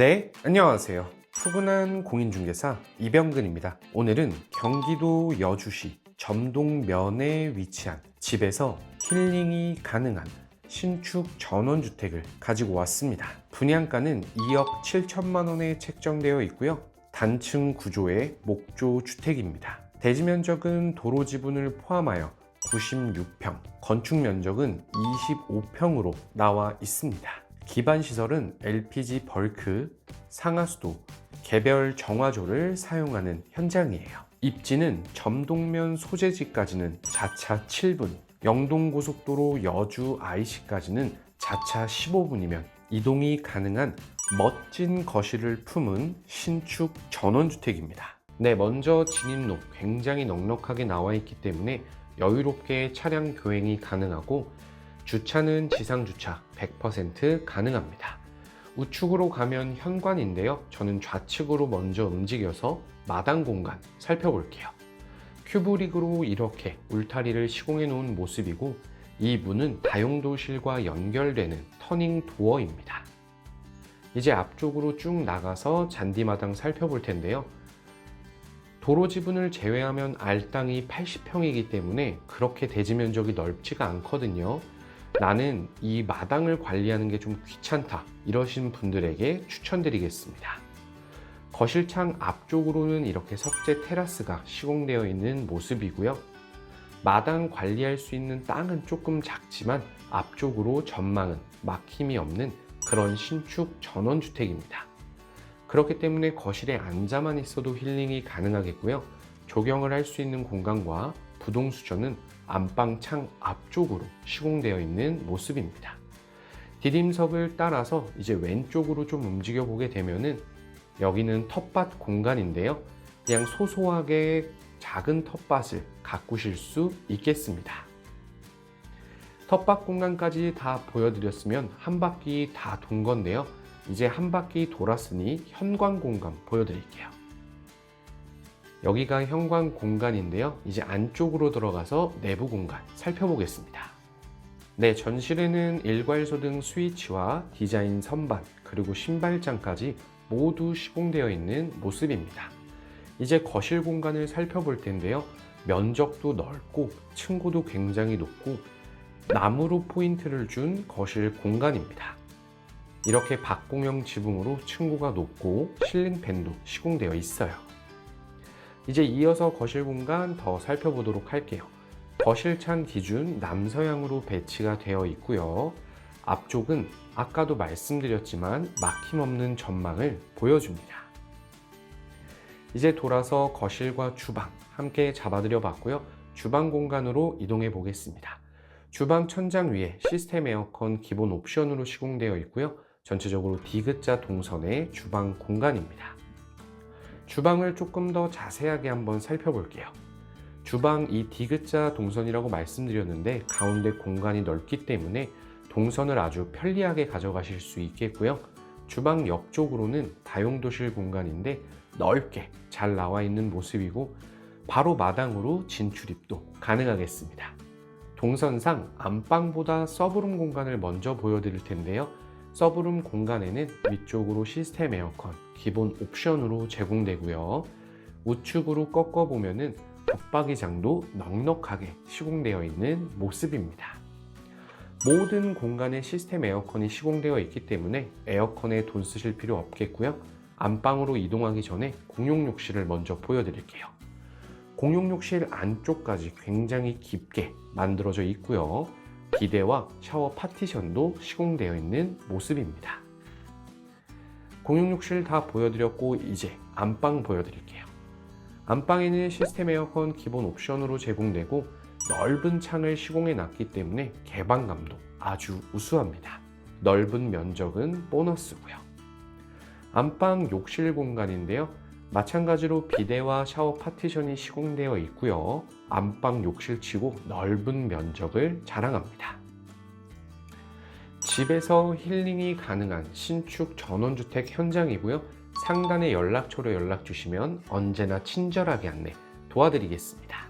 네, 안녕하세요. 푸근한 공인중개사 이병근입니다. 오늘은 경기도 여주시 점동면에 위치한 집에서 힐링이 가능한 신축 전원주택을 가지고 왔습니다. 분양가는 2억 7천만 원에 책정되어 있고요. 단층 구조의 목조 주택입니다. 대지 면적은 도로 지분을 포함하여 96평, 건축 면적은 25평으로 나와 있습니다. 기반 시설은 LPG 벌크, 상하수도, 개별 정화조를 사용하는 현장이에요. 입지는 점동면 소재지까지는 자차 7분, 영동고속도로 여주 IC까지는 자차 15분이면 이동이 가능한 멋진 거실을 품은 신축 전원주택입니다. 네, 먼저 진입로 굉장히 넉넉하게 나와 있기 때문에 여유롭게 차량 교행이 가능하고 주차는 지상 주차 100% 가능합니다. 우측으로 가면 현관인데요. 저는 좌측으로 먼저 움직여서 마당 공간 살펴볼게요. 큐브릭으로 이렇게 울타리를 시공해 놓은 모습이고 이 문은 다용도실과 연결되는 터닝 도어입니다. 이제 앞쪽으로 쭉 나가서 잔디마당 살펴볼 텐데요. 도로 지분을 제외하면 알땅이 80평이기 때문에 그렇게 대지 면적이 넓지가 않거든요. 나는 이 마당을 관리하는 게 좀 귀찮다 이러신 분들에게 추천드리겠습니다. 거실창 앞쪽으로는 이렇게 석재 테라스가 시공되어 있는 모습이고요. 마당 관리할 수 있는 땅은 조금 작지만 앞쪽으로 전망은 막힘이 없는 그런 신축 전원주택입니다. 그렇기 때문에 거실에 앉아만 있어도 힐링이 가능하겠고요. 조경을 할 수 있는 공간과 부동 수전은 안방 창 앞쪽으로 시공되어 있는 모습입니다. 디딤석을 따라서 이제 왼쪽으로 좀 움직여 보게 되면은 여기는 텃밭 공간인데요. 그냥 소소하게 작은 텃밭을 가꾸실 수 있겠습니다. 텃밭 공간까지 다 보여드렸으면 한 바퀴 다 돈 건데요. 이제 한 바퀴 돌았으니 현관 공간 보여드릴게요. 여기가 현관 공간인데요. 이제 안쪽으로 들어가서 내부 공간 살펴보겠습니다. 네, 전실에는 일괄소 등 스위치와 디자인 선반, 그리고 신발장까지 모두 시공되어 있는 모습입니다. 이제 거실 공간을 살펴볼 텐데요. 면적도 넓고 층고도 굉장히 높고 나무로 포인트를 준 거실 공간입니다. 이렇게 박공형 지붕으로 층고가 높고 실링팬도 시공되어 있어요. 이제 이어서 거실 공간 더 살펴보도록 할게요. 거실창 기준 남서향으로 배치가 되어 있고요. 앞쪽은 아까도 말씀드렸지만 막힘없는 전망을 보여줍니다. 이제 돌아서 거실과 주방 함께 잡아드려 봤고요. 주방 공간으로 이동해 보겠습니다. 주방 천장 위에 시스템 에어컨 기본 옵션으로 시공되어 있고요. 전체적으로 디귿자 동선의 주방 공간입니다. 주방을 조금 더 자세하게 한번 살펴볼게요. 주방 이 디귿자 동선이라고 말씀드렸는데 가운데 공간이 넓기 때문에 동선을 아주 편리하게 가져가실 수 있겠고요. 주방 옆쪽으로는 다용도실 공간인데 넓게 잘 나와 있는 모습이고 바로 마당으로 진출입도 가능하겠습니다. 동선상 안방보다 서브룸 공간을 먼저 보여드릴 텐데요. 서브룸 공간에는 위쪽으로 시스템 에어컨 기본 옵션으로 제공되고요. 우측으로 꺾어 보면은 붙박이장도 넉넉하게 시공되어 있는 모습입니다. 모든 공간에 시스템 에어컨이 시공되어 있기 때문에 에어컨에 돈 쓰실 필요 없겠고요. 안방으로 이동하기 전에 공용 욕실을 먼저 보여드릴게요. 공용 욕실 안쪽까지 굉장히 깊게 만들어져 있고요. 비데와 샤워 파티션도 시공되어 있는 모습입니다. 공용 욕실 다 보여드렸고 이제 안방 보여드릴게요. 안방에는 시스템 에어컨 기본 옵션으로 제공되고 넓은 창을 시공해 놨기 때문에 개방감도 아주 우수합니다. 넓은 면적은 보너스고요. 안방 욕실 공간인데요. 마찬가지로 비데와 샤워 파티션이 시공되어 있고요. 안방 욕실치고 넓은 면적을 자랑합니다. 집에서 힐링이 가능한 신축 전원주택 현장이고요. 상단의 연락처로 연락 주시면 언제나 친절하게 안내 도와드리겠습니다.